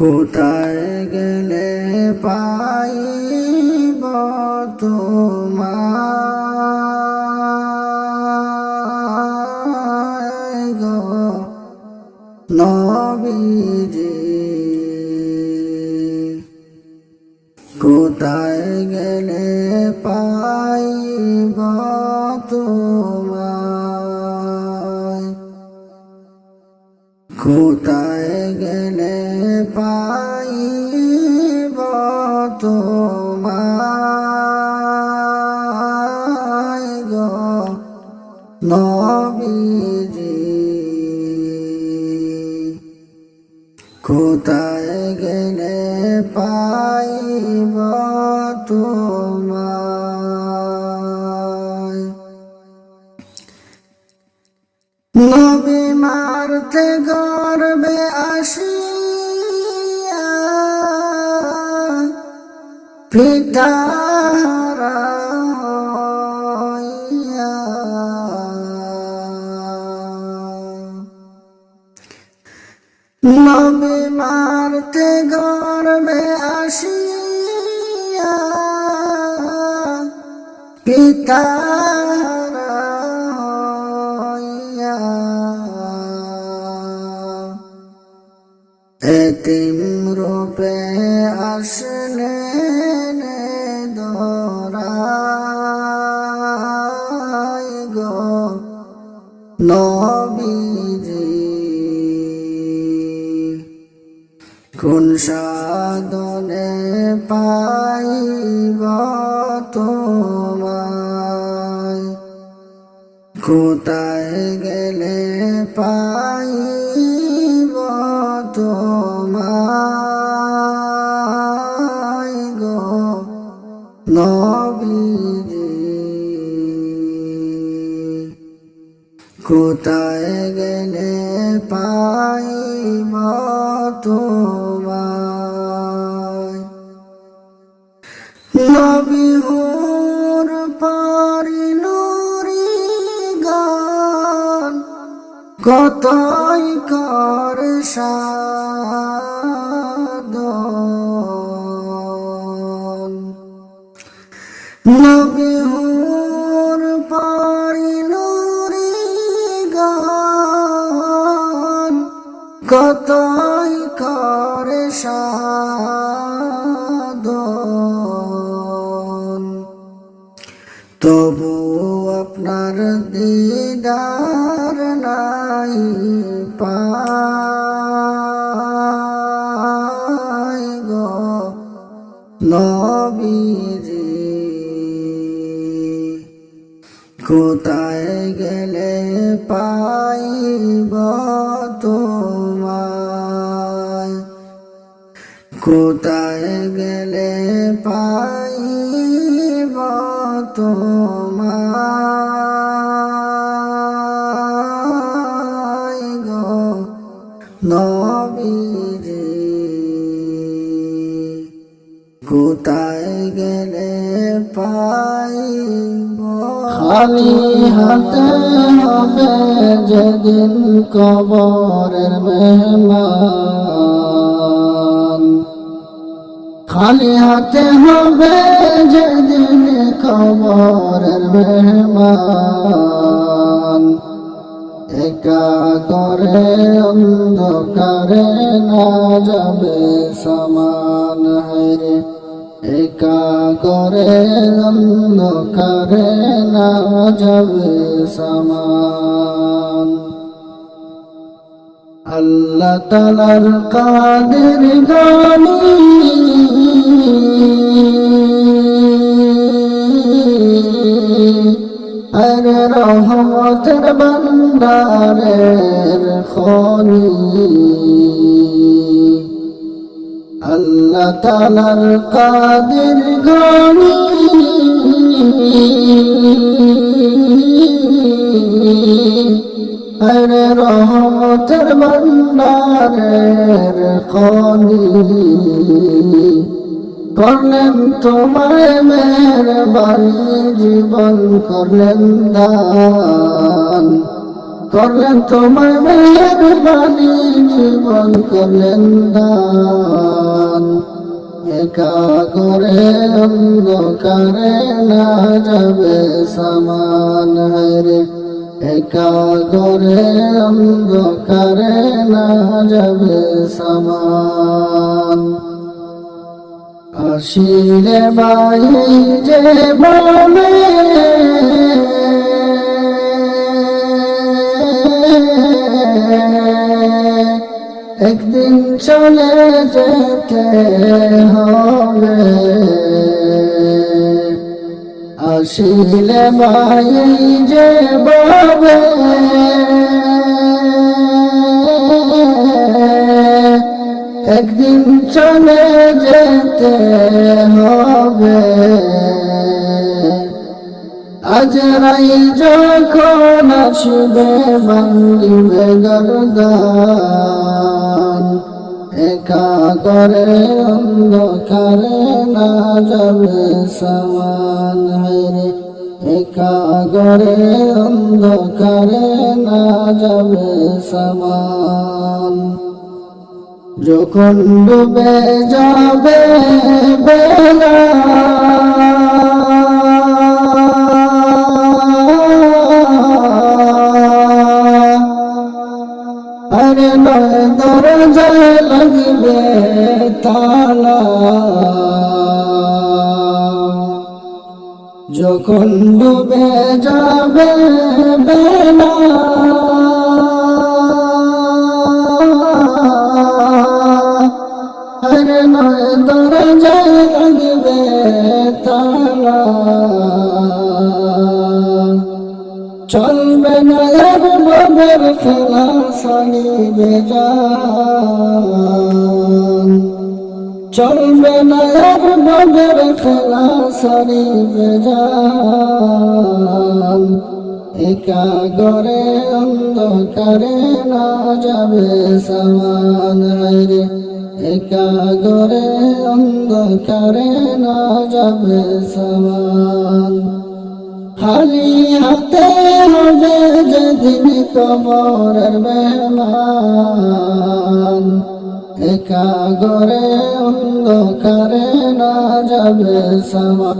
কোথায় গেলে পাইব তোমায় গো নবীজি? কোথায় গেলে পাইব কোথায় গেলে পাইব তোমায় গো নবীজি? কোথায় গেলে পাইব তোমায়? নবী মারতে গর্বে পিতা হারাইয়া। নবী মারতে গর্বে আসিয়া পিতা হারাইয়া। নবীজি। কোন সাধনে পাইব তোমায়? কোথায় গেলে পাইব কোথায় গেলে পাই তোমায় নবী হুর পারি নুরি গান কতই কর সাধন কতই করে তবু আপনার দিদার নাই পাই কোথায় গেলে পাইব? কোথায় গেলে পাইব তোমায় গো নবীজি? কোথায় গেলে পাইব? খালি হাতে হবে যেদিন কবরের মেহমান। খালি হাতে হবে যেদিন কবরের মেহমান। একা করে অন্ধকারে না যাবে সমান হরে একা করে অন্ধকারে না যাবে সমান। আল্লাহ তালার কাদের গানি রহমতের বন্দারের খনি। আল্লাহ তালার কাদের গানি? আরে রহমতের বন্দারের খনি। করলেন তোমায় মেহরবানি, জীবন করলেন দান। করলেন তোমার মেহরবানি, জীবন করলেন দান। একা করে অন্ধকারে না যাবে সমান হরে একা করে অন্ধকারে না যাবে সমান। আসিলে বাই যে বলে একদিন চলে যেতে হবে। আসিলে বাই যে বলে একদিন চলে যেতে হবে। আজ রাই যখন আসবে ভাঙ্গিবে গরদান। একা করে অন্ধকারে না যাবে সমান হরে একা করে অন্ধকারে না যাবে সমান। যখন ডুবে যাবে বেলা। আরে নয় দরজায় লাগবে তালা। যখন ডুবে যাবে বেলা। দরজায় লাগবে তালা চলবে না আর বাবার খেলা সানিবে চলবে না আর বাবার খেলা সানিবে একা গরে অন্ধকারে না যাবে সমান রে। একা গরে অন্ধকারে না যাবে সমান। খালি হাতে হবে যেদিন কবরের মেহমান একা গরে অন্ধকারে না যাবে সমান।